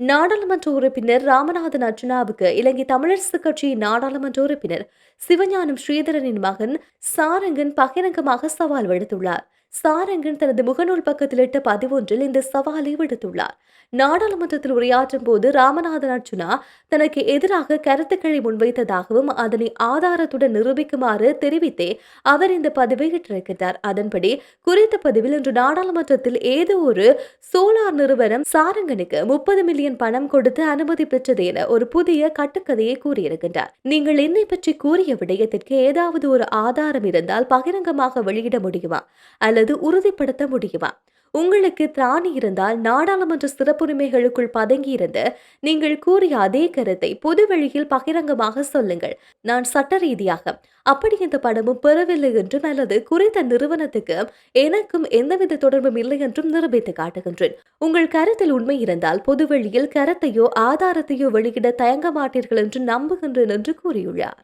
நாடாளுமன்ற உறுப்பினர் ராமநாதன் அர்ஜுனாவுக்கு இலங்கை தமிழரசுக் கட்சியின் நாடாளுமன்ற உறுப்பினர் சிவஞானம் ஸ்ரீதரனின் மகன் சாரங்கன் பகிரங்கமாக சவால் விடுத்துள்ளார். சாரங்கன் தனது முகநூல் பக்கத்தில் இட்ட பதிவொன்றில் இந்த சவாலை விடுத்துள்ளார். நாடாளுமன்றத்தில் உரையாற்றும் போது ராமநாதன் அர்ஜுனா தனக்கு எதிராக கருத்துக்களை முன்வைத்ததாகவும் அதனை ஆதாரத்துடன் நிரூபிக்குமாறு தெரிவித்தே அவர் இந்த பதிவை இட்டிருக்கிறார். அதன்படி குறித்த பதிவில் இன்று நாடாளுமன்றத்தில் ஏதோ ஒரு சோலார் நிறுவனம் சாரங்கனுக்கு முப்பது மில்லியன் பணம் கொடுத்து அனுமதி பெற்றது என ஒரு புதிய கட்டுக்கதையை கூறியிருக்கின்றார். நீங்கள் என்னை பற்றி கூறிய விடயத்திற்கு ஏதாவது ஒரு ஆதாரம் இருந்தால் பகிரங்கமாக வெளியிட முடியுமா? அல்லது உறுதிப்படுத்த முடியுமா? உங்களுக்கு திராணி இருந்தால் நாடாளுமன்ற சிறப்புரிமைகளுக்குள் பதங்கியிருந்து நீங்கள் கூறிய அதே கருத்தை பொதுவெளியில் பகிரங்கமாக சொல்லுங்கள். நான் சட்ட ரீதியாக அப்படி இந்த படமும் பெறவில்லை என்றும் அல்லது குறித்த நிறுவனத்துக்கு எனக்கும் எந்தவித தொடர்பும் இல்லை என்றும் நிரூபித்து காட்டுகின்றேன். உங்கள் கருத்தில் உண்மை இருந்தால் பொதுவெளியில் கருத்தையோ ஆதாரத்தையோ வெளியிட தயங்க மாட்டீர்கள் என்று நம்புகின்றேன் என்று கூறியுள்ளார்.